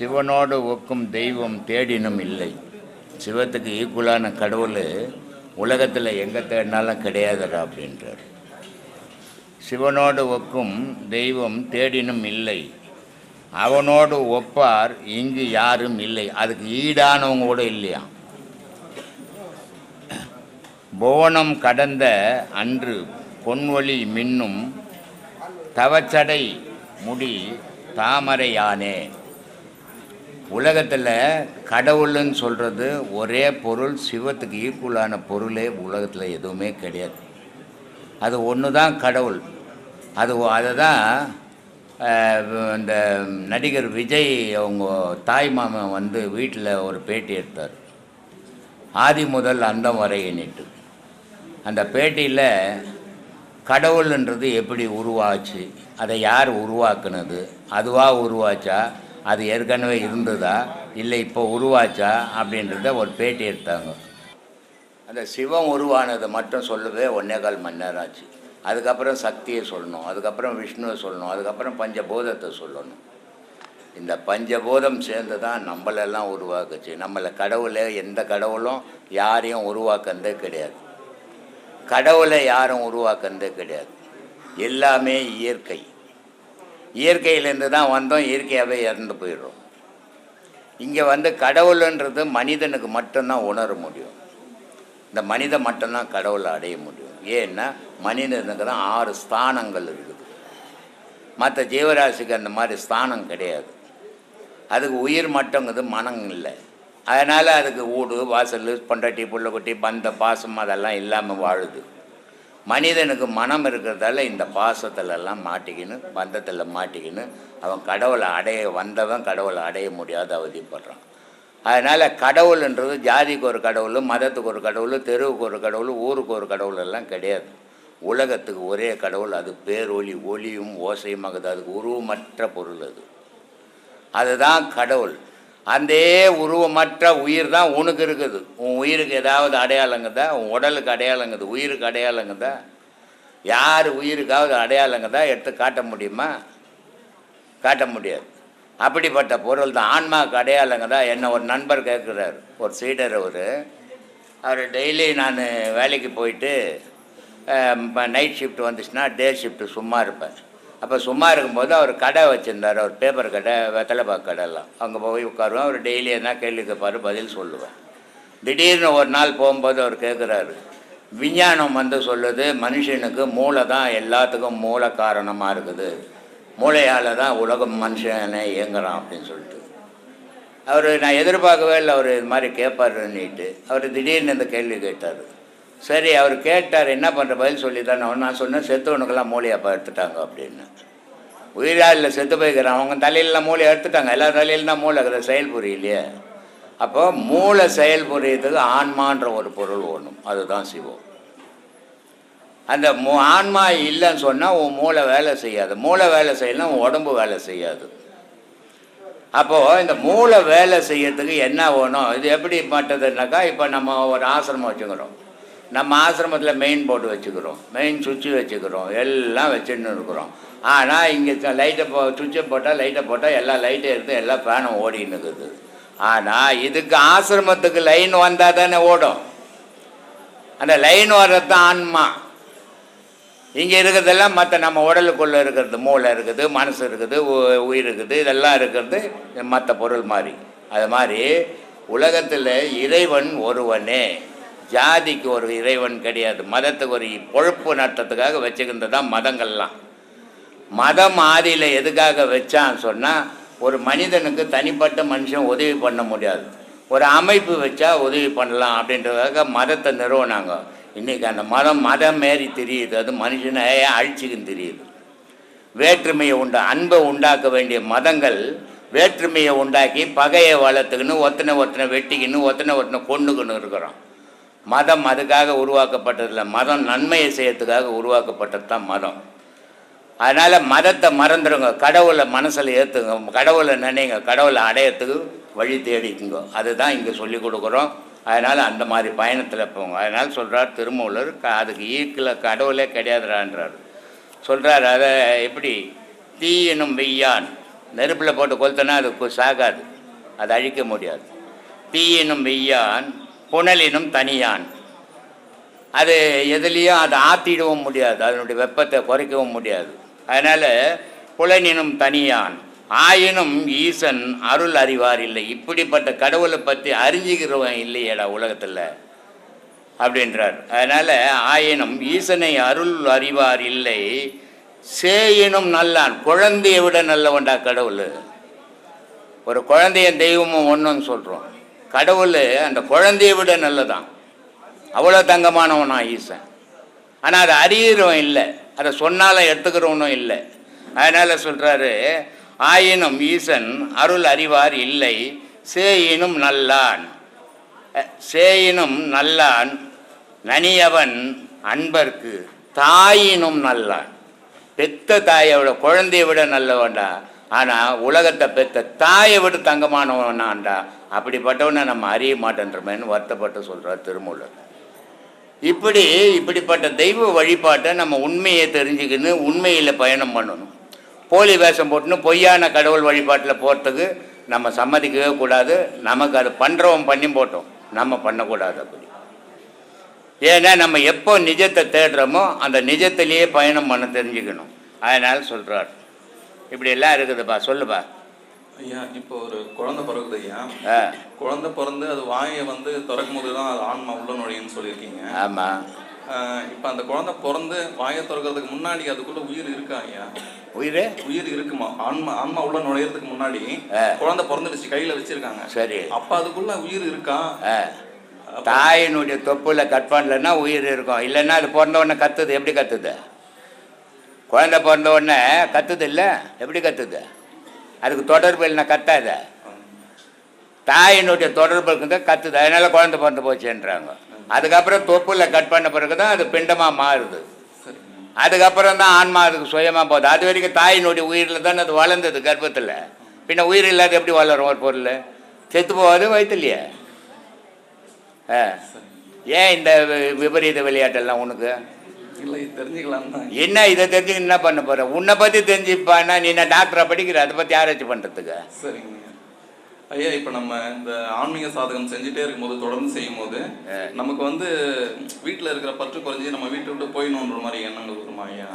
சிவனோடு ஒக்கும் தெய்வம் தேடினும் இல்லை. சிவத்துக்கு ஈக்குவலான கடவுள் உலகத்தில் எங்கே தேடினாலும் கிடையாதுடா அப்படின்றார். சிவனோடு ஒக்கும் தெய்வம் தேடினும் இல்லை. அவனோடு ஒப்பார் இங்கு யாரும் இல்லை. அதுக்கு ஈடானவங்க கூட இல்லையா? புவனம் கடந்த அன்று பொன்வொழி மின்னும் தவச்சடை முடி தாமரையானே. உலகத்தில் கடவுள்னு சொல்கிறது ஒரே பொருள் சிவத்துக்கு ஈக்குவலான பொருளே உலகத்தில் எதுவுமே கிடையாது. அது ஒன்று தான் கடவுள். அது அதை தான் இந்த நடிகர் விஜய் அவங்க தாய் மாமன் வந்து வீட்டில் ஒரு பேட்டி எடுத்தார். ஆதி முதல் அந்தம் வரை எண்ணிட்டு. அந்த பேட்டியில் கடவுள்ன்றது எப்படி உருவாச்சு அதை யார் உருவாக்குனது அதுவாக உருவாச்சா அது ஏற்கனவே இருந்ததா? இல்லை இப்போ உருவாச்சா? அப்படின்றத ஒரு பேட்டி எடுத்தாங்க. அந்த சிவம் உருவானதை மட்டும் சொல்லவே ஒன்னே கால் மணி நேரம் ஆச்சு அதுக்கப்புறம் சக்தியை சொல்லணும் அதுக்கப்புறம் விஷ்ணுவை சொல்லணும் அதுக்கப்புறம் பஞ்சபூதத்தை சொல்லணும். இந்த பஞ்சபூதம் சேர்ந்து தான் நம்மளெல்லாம் உருவாக்குச்சு. நம்மளை கடவுளை எந்த கடவுளும் யாரையும் உருவாக்குனதே கிடையாது. கடவுளை யாரும் உருவாக்குறதே கிடையாது. எல்லாமே இயற்கை. இயற்கையிலேருந்து தான் வந்தோம் இயற்கையாகவே இறந்து போயிடுறோம். இங்கே வந்து கடவுள்ன்றது மனிதனுக்கு மட்டும்தான் உணர முடியும். இந்த மனிதன் மட்டும்தான் கடவுளை அடைய முடியும். ஏன்னா மனிதனுக்கு தான் ஆறு ஸ்தானங்கள் இருக்குது. மற்ற ஜீவராசிக்கு அந்த மாதிரி ஸ்தானம் கிடையாது. அதுக்கு உயிர் மட்டங்கிறது மனம் இல்லை. அதனால் அதுக்கு ஊடு வாசல் பொண்டாட்டி புள்ளக்குட்டி பந்த பாசம் அதெல்லாம் இல்லாமல் வாழுது. மனிதனுக்கு மனம் இருக்கிறதால இந்த பாசத்துலலாம் மாட்டிக்கின்னு பந்தத்தில் மாட்டிக்கின்னு அவன் கடவுளை அடைய வந்தவன் கடவுளை அடைய முடியாத அவதிப்படுறான். அதனால் கடவுள்ன்றது ஜாதிக்கு ஒரு கடவுள் மதத்துக்கு ஒரு கடவுள் தெருவுக்கு ஒரு கடவுள் ஊருக்கு ஒரு கடவுள் எல்லாம் கிடையாது. உலகத்துக்கு ஒரே கடவுள் அது பேரொளி ஒளியும் ஓசையுமாகுது அதுக்கு உருவமற்ற பொருள் அது. அதுதான் கடவுள். அந்த உருவமற்ற உயிர் தான் உனக்கு இருக்குது. உன் உயிருக்கு ஏதாவது அடையாளங்குதா? உன் உடலுக்கு அடையாளங்குது? உயிருக்கு அடையாளங்குதா? யார் உயிருக்காவது அடையாளங்குதா? எடுத்து காட்ட முடியுமா? காட்ட முடியாது. அப்படிப்பட்ட பொருள் தான். ஆன்மாவுக்கு அடையாளங்க தான் என்ன ஒரு நண்பர் கேட்குறாரு. ஒரு சீடர் அவர். அவர் டெய்லி நான் வேலைக்கு போயிட்டு நைட் ஷிஃப்ட் வந்துச்சுன்னா டே ஷிஃப்ட்டு சும்மா இருப்பேன் அப்போ சும்மா இருக்கும்போது அவர் கடை வச்சுருந்தார் அவர் பேப்பர் கடை வெத்தலைப்பாக்கு கடைலாம் அங்கே போய் உட்காருவேன் அவர் டெய்லி என்ன கேள்வி கேட்பார் பதில் சொல்லுவேன். திடீர்னு ஒரு நாள் போகும்போது அவர் கேட்குறாரு விஞ்ஞானம் வந்து சொல்லுது மனுஷனுக்கு மூளை தான் எல்லாத்துக்கும் மூல காரணமாக இருக்குது. மூளையால் தான் உலகம் மனுஷனை இயங்குறான் அப்படின்னு சொல்லிட்டு. அவர் நான் எதிர்பார்க்கவே இல்லை அவர் இது மாதிரி கேட்பாருன்னுட்டு அவர் திடீர்னு இந்த கேள்வி கேட்டார் சரி அவர் கேட்டார் என்ன பண்ணுற பதில் சொல்லி தான் நான் சொன்னேன் செத்தவனுக்கெல்லாம் மூளையப்பா எடுத்துட்டாங்க அப்படின்னு. உயிரா இல்லை செத்து போய்க்கிறான். அவங்க தலையிலலாம் மூளை எடுத்துட்டாங்க. எல்லா தலையிலும் தான் மூளை இருக்கிற செயல் புரியலையே. அப்போ மூளை செயல் புரியறதுக்கு ஆன்மான்ற ஒரு பொருள் ஒன்றும் அதுதான் சிவம். அந்த மூ ஆன்மா இல்லைன்னு சொன்னால் உன் மூளை வேலை செய்யாது. மூளை வேலை செய்யலாம் உன் உடம்பு வேலை செய்யாது. அப்போது இந்த மூளை வேலை செய்யறதுக்கு என்ன வேணும்? இது எப்படி மாட்டதுனாக்கா இப்போ நம்ம ஒரு ஆசிரமம் வச்சுக்கிறோம். நம்ம ஆசிரமத்தில் மெயின் போர்டு வச்சுக்கிறோம். மெயின் சுவிட்சு வச்சுக்கிறோம். எல்லாம் வச்சுன்னு இருக்கிறோம். ஆனால் இங்கே லைட்டை போ சுவிட்சை போட்டால் லைட்டை போட்டால் எல்லா லைட்டும் எடுத்து எல்லா ஃபேனும் ஓடின்னு இருக்குது. ஆனால் இதுக்கு ஆசிரமத்துக்கு லைன் வந்தால் தானே ஓடும். அந்த லைன் வர்றது தான் ஆன்மா. இங்கே இருக்கிறதெல்லாம் மற்ற நம்ம உடலுக்குள்ளே இருக்கிறது மூளை இருக்குது மனசு இருக்குது உ- உயிர் இருக்குது இதெல்லாம் இருக்கிறது மற்ற பொருள் மாதிரி. அது மாதிரி உலகத்தில் இறைவன் ஒருவனே. ஜாதிக்கு ஒரு இறைவன் கிடையாது. மதத்துக்கு ஒரு பொழப்பு நட்டத்துக்காக வச்சுக்கின்றது தான் மதங்கள்லாம். மதம் ஆதியில் எதுக்காக வச்சான்னு சொன்னால் ஒரு மனிதனுக்கு தனிப்பட்ட மனுஷன் உதவி பண்ண முடியாது. ஒரு அமைப்பு வச்சா உதவி பண்ணலாம் அப்படின்றதுக்காக மதத்தை நிறுவனாங்க. இன்றைக்கி அந்த மதம் மதம் மாரி தெரியுது. அது மனுஷனை அழிச்சிக்குன்னு தெரியுது. வேற்றுமையை உண்டா அன்பை உண்டாக்க வேண்டிய மதங்கள் வேற்றுமையை உண்டாக்கி பகையை வளர்த்துக்கின்னு ஒத்தனை ஒத்தனை வெட்டிக்கின்னு ஒத்தனை ஒத்தனை கொண்டுக்கின்னு இருக்கிறோம். மதம் அதுக்காக உருவாக்கப்பட்டதில்லை. மதம் நன்மையை செய்யறதுக்காக உருவாக்கப்பட்டது தான் மதம். அதனால் மதத்தை மறந்துடுங்க. கடவுளை மனசில் ஏற்றுங்க கடவுளை நினைங்க. கடவுளை அடையறதுக்கு வழி தேடிக்குங்க. அதுதான் இங்கே சொல்லி கொடுக்குறோம். அதனால் அந்த மாதிரி பயணத்தில் போங்க. அதனால் சொல்கிறார் திருமூலர் அதுக்கு ஈர்க்கில் கடவுளே கிடையாதுறான்றார் சொல்கிறார் அதை எப்படி? தீ எனும் வெய்யான். நெருப்பில் போட்டு கொளுத்தனா அது சாகாது. அது அழிக்க முடியாது. தீயினும் வெய்யான் புனலினும் தனியான். அது எதுலேயும் அதை ஆற்றிடவும் முடியாது அதனுடைய வெப்பத்தை குறைக்கவும் முடியாது. அதனால் புலனினும் தனியான். ஆயினும் ஈசன் அருள் அறிவார் இல்லை. இப்படிப்பட்ட கடவுளை பற்றி அறிஞ்சுக்கிறவன் இல்லையேடா உலகத்தில் அப்படின்றார். அதனால் ஆயினும் ஈசனை அருள் அறிவார் இல்லை. சேயினும் நல்லான். குழந்தையை விட நல்லவன்டா கடவுள். ஒரு குழந்தைய தெய்வமும் ஒன்றுன்னு சொல்கிறோம் கடவுள் அந்த குழந்தையை விட நல்லதான். அவ்வளோ தங்கமானவனா ஈசன். ஆனால் அதை அறிகிறவன் இல்லை. அதை சொன்னாலும் எடுத்துக்கிறவனும் இல்லை. அதனால் சொல்கிறாரு ஆயினும் ஈசன் அருள் அறிவார் இல்லை சேயினும் நல்லான். சேயினும் நல்லான் நனியவன் அன்பர்க்கு தாயினும் நல்லான். பெத்த தாயை விட குழந்தையை விட நல்லவன்டா. ஆனால் உலகத்தை பெத்த தாயை விட தங்கமானவனான்டா அப்படிப்பட்டவனை நம்ம அறிய மாட்டேன்றமேன்னு வருத்தப்பட்டு சொல்கிறார் திருமூலர். இப்படி இப்படிப்பட்ட தெய்வ வழிபாட்டை நம்ம உண்மையை தெரிஞ்சுக்கின்னு உண்மையில் பயணம் பண்ணணும். போலி வேஷம் போட்டுன்னு பொய்யான கடவுள் வழிபாட்டில் போகிறதுக்கு நம்ம சம்மதிக்கவே கூடாது. நமக்கு அது பண்ணுறவன் பண்ணி போட்டோம். நம்ம பண்ணக்கூடாது அப்படி. ஏன்னா நம்ம எப்போ நிஜத்தை தேடுறோமோ அந்த நிஜத்திலேயே பயணம் பண்ண தெரிஞ்சுக்கணும். அதனால் சொல்கிறார் இப்படியெல்லாம் இருக்குதுப்பா சொல்லுப்பா. ஐயா இப்போ ஒரு குழந்தை பிறகுது ஐயா. குழந்தை பிறந்து அது வாயை வந்து திறக்கும் போது தான் அது ஆன்மா உள்ள நுழையுன்னு சொல்லியிருக்கீங்க. ஆமாம் ஆஹ் இப்போ அந்த குழந்தை பிறந்து வாயை திறக்கிறதுக்கு முன்னாடி அதுக்குள்ள உயிர் இருக்கா ஐயா? உயிர்? உயிர் இருக்குமா? ஆன்மா ஆன்மா உள்ள நுழையறதுக்கு முன்னாடி. குழந்தை பிறந்துடுச்சு கையில வச்சிருக்காங்க. சரி. அப்ப அதுக்குள்ள உயிர் இருக்கா? தாயினுடைய தொப்புல கட் பண்ணலன்னா உயிர் இருக்கும். இல்லைன்னா அது பிறந்த உடனே கத்துது. எப்படி கத்துது? குழந்தை பிறந்த உடனே கத்துது இல்லை? எப்படி கத்துது? அதுக்கு தொடர்பு இல்லைன்னா கத்தாத. தாயினுடைய தொடர்பு இருக்குங்க கத்துது. அதனால குழந்தை பிறந்து போச்சுன்றாங்க. அதுக்கப்புறம் தொப்புல கட் பண்ண பிறகு தான் அது பிண்டமாக மாறுது. அதுக்கப்புறம் தான் ஆன்மா அதுக்கு சுயமாக போகுது. அது வரைக்கும் தாயினுடைய உயிரில் தானே அது வளர்ந்தது கர்ப்பத்தில். பின்ன உயிர் இல்லாத எப்படி வளரும் ஒரு பொருள்? செத்து போகாது வயிற்றுலையே ஆ. ஏன் இந்த வி- விபரீத விளையாட்டெல்லாம் உனக்கு? இல்லை இது தெரிஞ்சுக்கலாம் தான். என்ன இதை தெரிஞ்சு என்ன பண்ண போற? உன்னை பற்றி தெரிஞ்சுப்பான்னா நீ என்ன டாக்டரா படிக்கிற? அதை பற்றி ஆராய்ச்சி பண்ணுறதுக்கு சரிங்க. ஐயா இப்போ நம்ம இந்த ஆன்மீக சாதகம் செஞ்சுட்டே இருக்கும்போது தொடர்ந்து செய்யும் போது நமக்கு வந்து வீட்டில் இருக்கிற பற்று குறைஞ்சி நம்ம வீட்டை விட்டு போயிடணுன்ற மாதிரி எண்ணங்கள் வருமா ஐயா?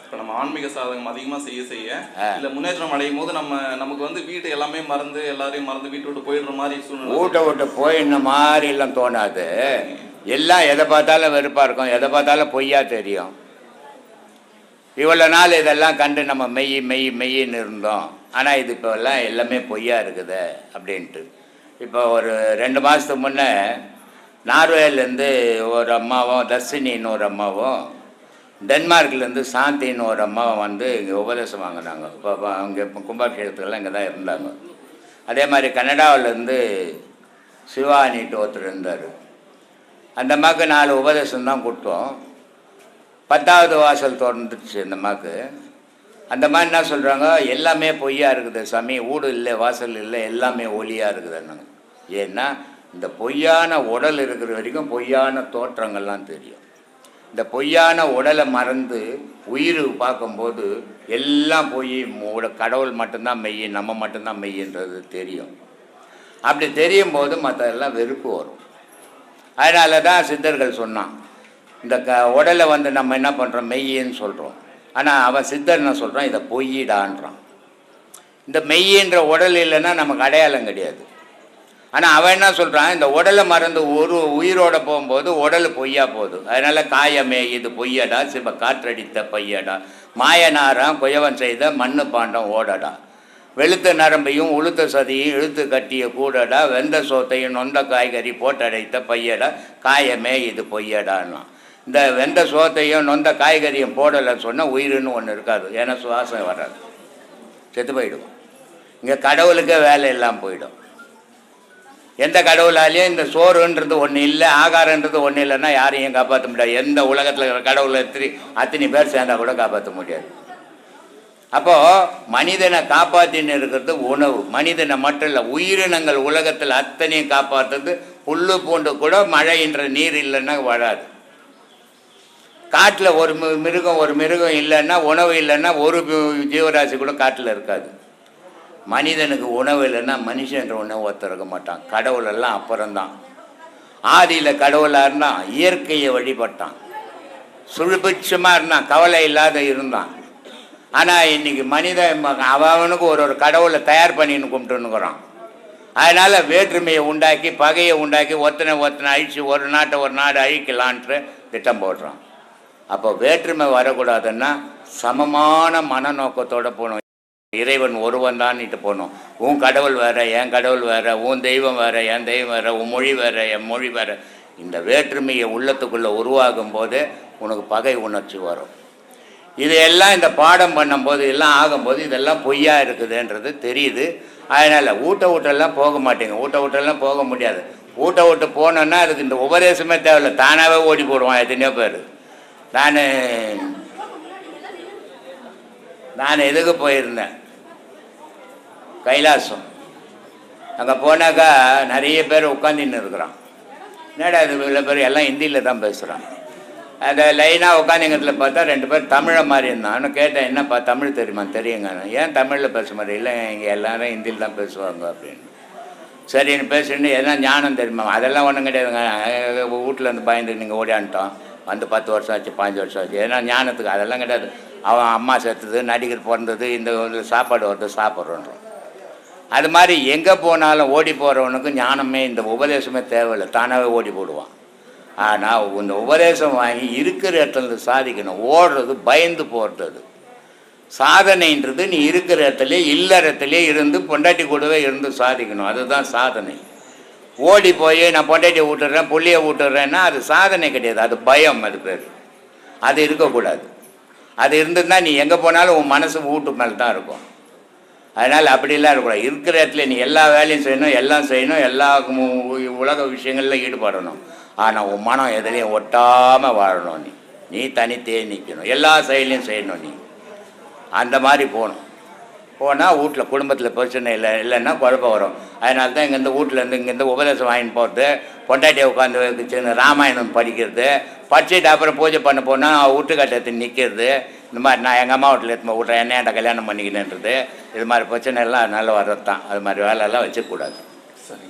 இப்போ நம்ம ஆன்மீக சாதகம் அதிகமாக செய்ய செய்ய. இல்லை முன்னேற்றம் அடையும் போது நம்ம நமக்கு வந்து வீட்டு எல்லாமே மறந்து எல்லாரையும் மறந்து வீட்டை விட்டு போயிடுற மாதிரி சூழ்நிலை வீட்டை விட்டு போயின்ன மாதிரி எல்லாம் தோணாது. எல்லாம் எதை பார்த்தாலும் வெறுப்பாக இருக்கும். எதை பார்த்தாலும் பொய்யா தெரியும். இவ்வளோ நாள் இதெல்லாம் கண்டு நம்ம மெய் மெய் மெய்ன்னு இருந்தோம். ஆனால் இது இப்போல்லாம் எல்லாமே பொய்யா இருக்குது அப்படின்ட்டு. இப்போ ஒரு ரெண்டு மாதத்துக்கு முன்னே நார்வேலேருந்து ஒரு அம்மாவும் தர்ஷினின்னு ஒரு அம்மாவும் டென்மார்க்லேருந்து சாந்தின்னு ஒரு அம்மாவும் வந்து இங்கே உபதேசம் வாங்கினாங்க. இப்போ அங்கே அவங்க இப்போ கும்பாபிஷேகத்துக்கெல்லாம் இங்கே தான் இருந்தாங்க. அதே மாதிரி கனடாவிலேருந்து சிவானிட்டு ஒருத்தர் இருந்தார். அந்த அம்மாவுக்கு நாலு உபதேசம் தான் கொடுத்தோம். பத்தாவது வாசல் திறந்துருச்சு இந்த அம்மாவுக்கு அந்த மாதிரி என்ன சொல்கிறாங்க எல்லாமே பொய்யா இருக்குது சாமி. ஊடு இல்லை வாசல் இல்லை எல்லாமே ஒளியாக இருக்குதுன்னாங்க ஏன்னா இந்த பொய்யான உடல் இருக்கிற வரைக்கும் பொய்யான தோற்றங்கள்லாம் தெரியும். இந்த பொய்யான உடலை மறந்து உயிர் பார்க்கும்போது எல்லாம் பொய் உட- கடவுள் மட்டும்தான் மெய் நம்ம மட்டும்தான் மெய்ன்றது தெரியும். அப்படி தெரியும் போது மற்றதெல்லாம் வெறுப்பு வரும். அதனால தான் சித்தர்கள் சொன்னான் இந்த க உடலை வந்து நம்ம என்ன பண்ணுறோம் மெய்யின்னு சொல்கிறோம் ஆனால் அவன் சித்தர் என்ன சொல்கிறான் இதை பொய்யிடான்றான். இந்த மெய்யின்ற உடல் இல்லைன்னா நமக்கு அடையாளம் கிடையாது. ஆனால் அவன் என்ன சொல்கிறான் இந்த உடலை மறந்து ஒரு உயிரோட போகும்போது உடல் பொய்யா போகுது. அதனால் காயமே இது பொய்யடா? சிவ காற்றடித்த பையடா? மாயனாராம் குயவன் செய்த மண்ணு பாண்டம் ஓடடா? வெளுத்த நரம்பையும் உளுத்த சதியும் இழுத்து கட்டிய கூடடா? வெந்த சோத்தையும் நொந்த காய்கறி போட்டடைத்த பையடா? காயமே இது பொய்யடான்னா இந்த வெந்த சோத்தையும் நொந்த காய்கறியும் போடலைன்னு சொன்னால் உயிர்னு ஒன்று இருக்காது. ஏன்னா சுவாசம் வராது. செத்து போயிடும். இங்கே கடவுளுக்கே வேலை இல்லாமல் போயிடும். எந்த கடவுளாலையும் இந்த சோறுன்றது ஒன்று இல்லை ஆகாரன்றது ஒன்று இல்லைன்னா யாரையும் காப்பாற்ற முடியாது. எந்த உலகத்தில் இருக்கிற கடவுளை எத்தனை அத்தனை பேர் சேர்ந்தா கூட காப்பாற்ற முடியாது. அப்போது மனிதனை காப்பாற்றின்னு இருக்கிறது உணவு. மனிதனை மட்டும் இல்லை உயிரினங்கள் உலகத்தில் அத்தனையும் காப்பாற்றுறது புல்லு பூண்டு கூட மழைன்ற நீர் இல்லைன்னா வராது. காட்டில் ஒரு மிருகம் ஒரு மிருகம் இல்லைன்னா உணவு இல்லைன்னா ஒரு ஜீவராசி கூட காட்டில் இருக்காது. மனிதனுக்கு உணவு இல்லைன்னா மனுஷன்ற உணவு ஒருத்தர் இருக்க மாட்டான். கடவுள் எல்லாம் அப்புறம்தான். ஆதியில் கடவுளாக இருந்தான் இயற்கையை வழிபட்டான். சுழுபட்சமாக இருந்தான் கவலை இல்லாத இருந்தான். ஆனால் இன்னைக்கு மனித அவனுக்கு ஒரு ஒரு கடவுளை தயார் பண்ணின்னு கும்பிட்டுன்னுக்குறான். அதனால் வேற்றுமையை உண்டாக்கி பகையை உண்டாக்கி ஒத்தனை ஒத்தனை அழிச்சு ஒரு நாட்டை ஒரு நாடு அழிக்கலான்ட்டு திட்டம் போடுறான். அப்போ வேற்றுமை வரக்கூடாதுன்னா சமமான மனநோக்கத்தோடு போகணும். இறைவன் ஒருவன் தான்ட்டு போகணும். உன் கடவுள் வேற என் கடவுள் வேற உன் தெய்வம் வேற என் தெய்வம் வேற உன் மொழி வேற என் மொழி வேற. இந்த வேற்றுமையை உள்ளத்துக்குள்ளே உருவாகும் போது உனக்கு பகை உணர்ச்சி வரும். இதையெல்லாம் இந்த பாடம் பண்ணும்போது எல்லாம் ஆகும்போது இதெல்லாம் பொய்யா இருக்குதுன்றது தெரியுது. அதனால் ஊட்ட ஊட்டெல்லாம் போக மாட்டேங்க. ஊட்ட ஊட்டெல்லாம் போக முடியாது. ஊட்ட விட்டு போனோன்னா அதுக்கு இந்த உபதேசமே தேவையில்லை. தானாகவே ஓடி போடுவான் எத்தனையோ பேர். நான் நான் எதுக்கு போயிருந்தேன்? கைலாசம். அங்கே போனாக்கா நிறைய பேர் உட்காந்துன்னு இருக்கிறான். என்னடா இது இவ்வளோ பேர்? எல்லாம் ஹிந்தியில் தான் பேசுகிறான் அந்த லைனாக உட்காந்துங்கிறதுல பார்த்தா ரெண்டு பேர் தமிழை மாதிரி இருந்தான். ஆனால் கேட்டேன் என்னப்பா தமிழ் தெரியுமா? தெரியுங்க. ஏன் தமிழில் பேச மாதிரி இல்லை இங்கே எல்லாரும் ஹிந்தியில் தான் பேசுவாங்க அப்படின்னு. சரின்னு பேசுன்னு எதனா ஞானம் தெரியுமா? அதெல்லாம் ஒன்றும் கிடையாதுங்க. வீட்டில் இருந்து பயந்து நீங்கள் ஓடியான்ட்டோம் வந்து பத்து வருஷம் ஆச்சு பாஞ்சு வருஷம் ஆச்சு. ஏன்னா ஞானத்துக்கு அதெல்லாம் கிடையாது. அவன் அம்மா செத்துது நடிகர் பிறந்தது இந்த சாப்பாடு வருது சாப்பிட்றோன்றோம். அது மாதிரி எங்கே போனாலும் ஓடி போகிறவனுக்கு ஞானமே இந்த உபதேசமே தேவையில்லை. தானாகவே ஓடி போடுவான். ஆனால் இந்த உபதேசம் வாங்கி இருக்கிற இடத்துல சாதிக்கணும். ஓடுறது பயந்து போடுறது சாதனைன்றது நீ இருக்கிற இடத்துல இல்லறத்திலே இருந்து பொண்டாட்டி கூடவே இருந்து சாதிக்கணும். அதுதான் சாதனை. ஓடி போய் நான் பொண்டாட்டியை விட்டுறேன் புள்ளியை விட்டுறேன்னா அது சாதனை கிடையாது. அது பயம் அது பேர். அது இருக்கக்கூடாது. அது இருந்ததுன்னா நீ எங்கே போனாலும் உன் மனசு வீட்டு மேலே தான் இருக்கும். அதனால் அப்படிலாம் இருக்கக்கூடாது. இருக்கிற இடத்துல நீ எல்லா வேலையும் செய்யணும் எல்லாம் செய்யணும் எல்லா உலக விஷயங்களில் ஈடுபடணும். ஆனால் உன் மனம் எதுலேயும் ஒட்டாமல் வாழணும் நீ. நீ தனித்தே நிற்கணும் எல்லா செயலையும் செய்யணும் நீ. அந்த மாதிரி போகணும். போனால் வீட்டில் குடும்பத்தில் பிரச்சனை இல்லை இல்லைன்னா குழப்பம் வரும். அதனால தான் இங்கேருந்து வீட்டிலேருந்து இங்கேருந்து உபதேசம் வாங்கிட்டு போகிறது பொண்டாட்டியை உட்காந்து சின்ன ராமாயணம் படிக்கிறது படிச்சுட்டு அப்புறம் பூஜை பண்ண போனால் வீட்டுக்கட்டத்தில் நிற்கிறது இந்த மாதிரி நான் எங்கள் அம்மா வீட்டில் எடுத்து விட்றேன் என்னையாண்ட கல்யாணம் பண்ணிக்கினேன்றது இது மாதிரி பிரச்சனை எல்லாம் நல்ல வர்றது தான் அது மாதிரி வேலையெல்லாம் வச்சுக்கூடாது சரி.